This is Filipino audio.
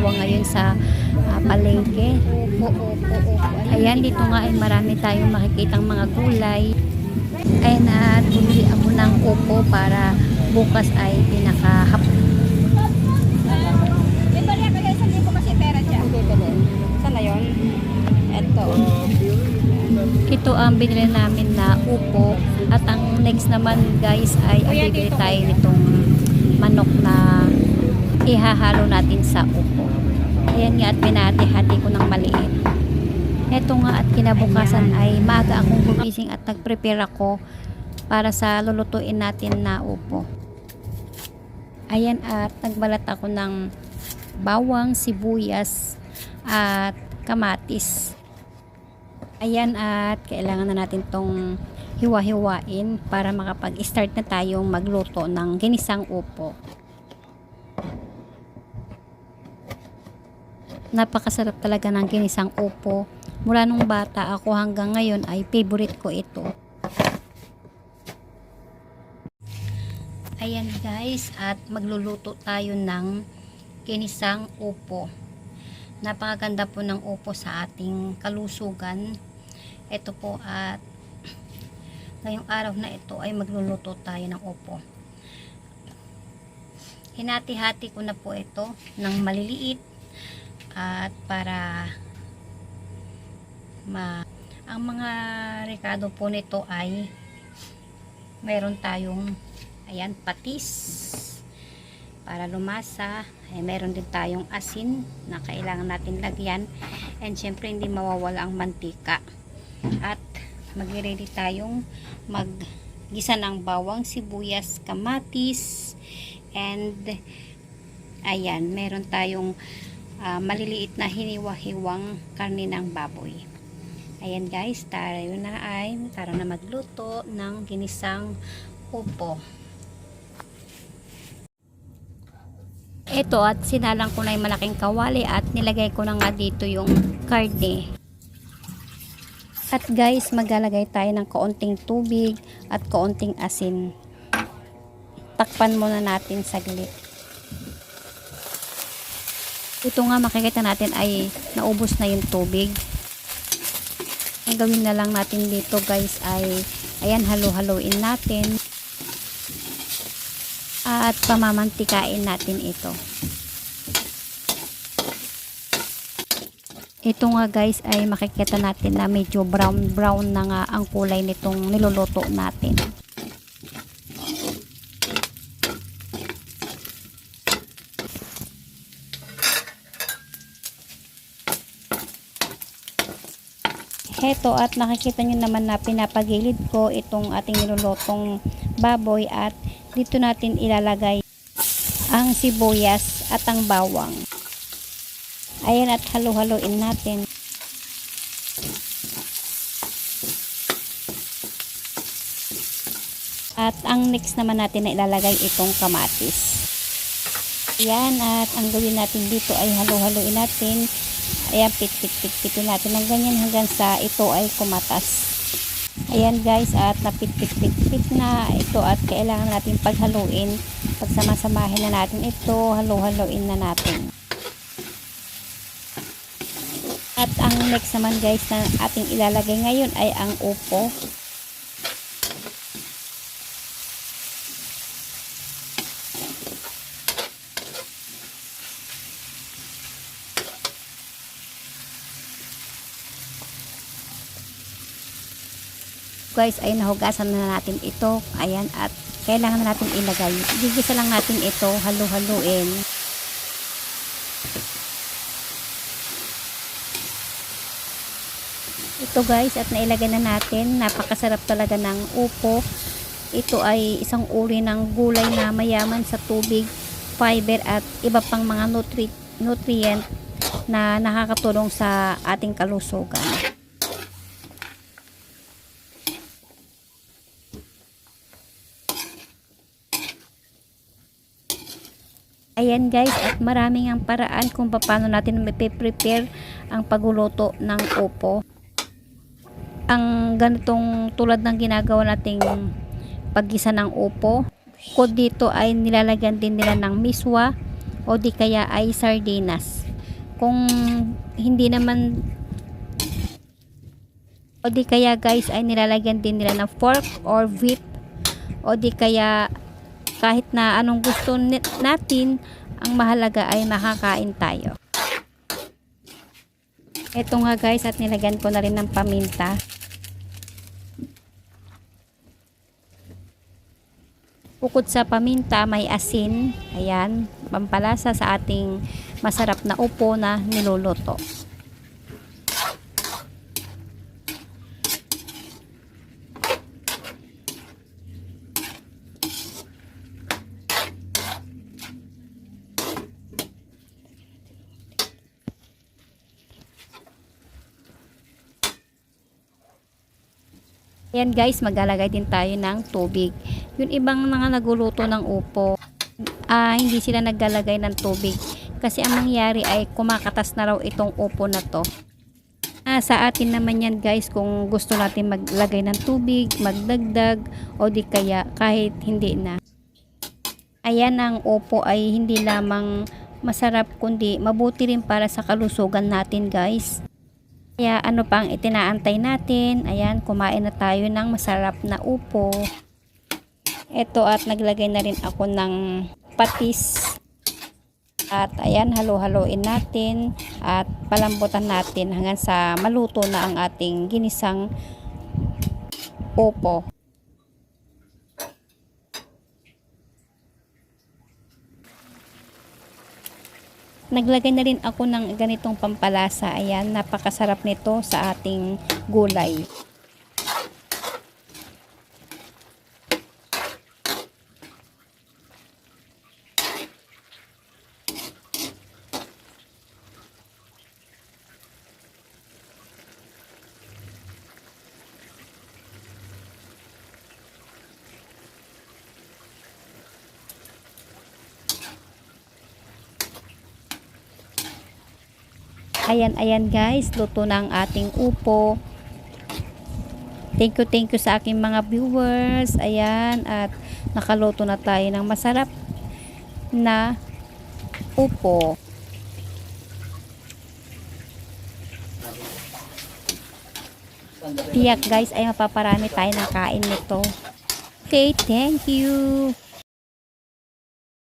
bawang ngayon sa ah, palengke. Ayan, dito nga ay marami tayong makikitang mga gulay. Ayan at bumili ako ng upo para bukas ay pinakahap. May bali ako guys, hindi kasi pera dyan. Saan na yun? Eto. Ito ang binili namin na upo at ang next naman guys ay ang bibili tayo nitong manok na ihahalo natin sa upo. Ayan nga at pinahati-hati ko ng maliit. Ito nga at kinabukasan ay maaga akong gumising at nag-prepare ako para sa lulutuin natin na upo. Ayan at nagbalat ako ng bawang, sibuyas at kamatis. Ayan at kailangan na natin tong hiwa-hiwain para makapag-start na tayong magluto ng ginisang upo. Napakasarap talaga ng ginisang upo. Mula nung bata ako hanggang ngayon ay favorite ko ito. Ayan guys at magluluto tayo ng ginisang upo. Napakaganda po ng upo sa ating kalusugan. Ito po at ngayong araw na ito ay magluluto tayo ng upo. Hinati-hati ko na po ito ng maliliit at para ma ang mga rekado po nito ay meron tayong ayan patis para lumasa. Ay meron din tayong asin na kailangan natin lagyan. And syempre hindi mawawala ang mantika. At magre-ready tayong maggisa ng bawang, sibuyas, kamatis. And ayan, meron tayong ah, maliliit na hiniwa-hiwang karne ng baboy ayan guys, tayo na ay tara na magluto ng ginisang upo ito at sinalang ko na yung malaking kawali at nilagay ko na nga dito yung karne at guys, maglalagay tayo ng kaunting tubig at kaunting asin. Takpan muna natin saglit. Ito nga makikita natin ay naubos na yung tubig. Ang gawin na lang natin dito guys ay ayan halo-haloin natin. At pamamantikain natin ito. Ito nga guys ay makikita natin na medyo brown brown na nga ang kulay nitong niluluto natin. Heto at nakikita nyo naman na pinapagilid ko itong ating nilulutong baboy at dito natin ilalagay ang sibuyas at ang bawang. Ayan at halo-haloin natin. At ang next naman natin na ilalagay itong kamatis. Ayan at ang gawin natin dito ay halo-haloin natin. Ayan pit-pit-pit-pitin natin ng ganyan hanggang sa ito ay kumatas. Ayan guys at napit-pit-pit-pit na ito at kailangan natin paghaluin. Pagsamasamahin na natin ito, halo-haloin na natin. At ang next naman guys na ating ilalagay ngayon ay ang upo. Guys ay nahugasan na natin ito. Ayan at kailangan na natin ilagay. Gigisa lang natin ito, halo-haloin. ito guys at nailagay na natin napakasarap talaga ng upo ito ay isang uri ng gulay na mayaman sa tubig fiber at iba pang mga nutri nutrient na nakakatulong sa ating kalusugan Ayan guys, at maraming ang paraan kung paano natin may-prepare ang pagluluto ng upo. Ang ganitong tulad ng ginagawa nating paggisa ng upo ko dito ay nilalagyan din nila ng miswa o di kaya ay sardinas. Kung hindi naman o di kaya guys ay nilalagyan din nila ng fork or whip o di kaya kahit na anong gusto natin ang mahalaga ay makakain tayo eto nga guys at nilagyan ko na rin ng paminta Bukod sa paminta, may asin. Ayan, pampalasa sa ating masarap na upo na niluluto. Ayan guys, maglalagay din tayo ng tubig. Yung ibang mga naguluto ng upo, ah, hindi sila naglalagay ng tubig. Kasi ang nangyari ay kumakatas na raw itong upo na to. Ah, sa atin naman yan guys, kung gusto natin maglagay ng tubig, magdagdag, o di kaya kahit hindi na. Ayan ang upo ay hindi lamang masarap kundi mabuti rin para sa kalusugan natin guys. Kaya ano pang itinaantay natin? Ayan, kumain na tayo ng masarap na upo. Ito at naglagay na rin ako ng patis. At ayan, halo-haloin natin at palambutan natin hanggang sa maluto na ang ating ginisang upo. Naglagay na rin ako ng ganitong pampalasa. Ayan, napakasarap nito sa ating gulay. Ayan, ayan guys, luto na ang ating upo. Thank you, thank you sa aking mga viewers. Ayan, at nakaluto na tayo ng masarap na upo. Tiyak guys ay mapaparami tayo ng kain nito. Okay, thank you.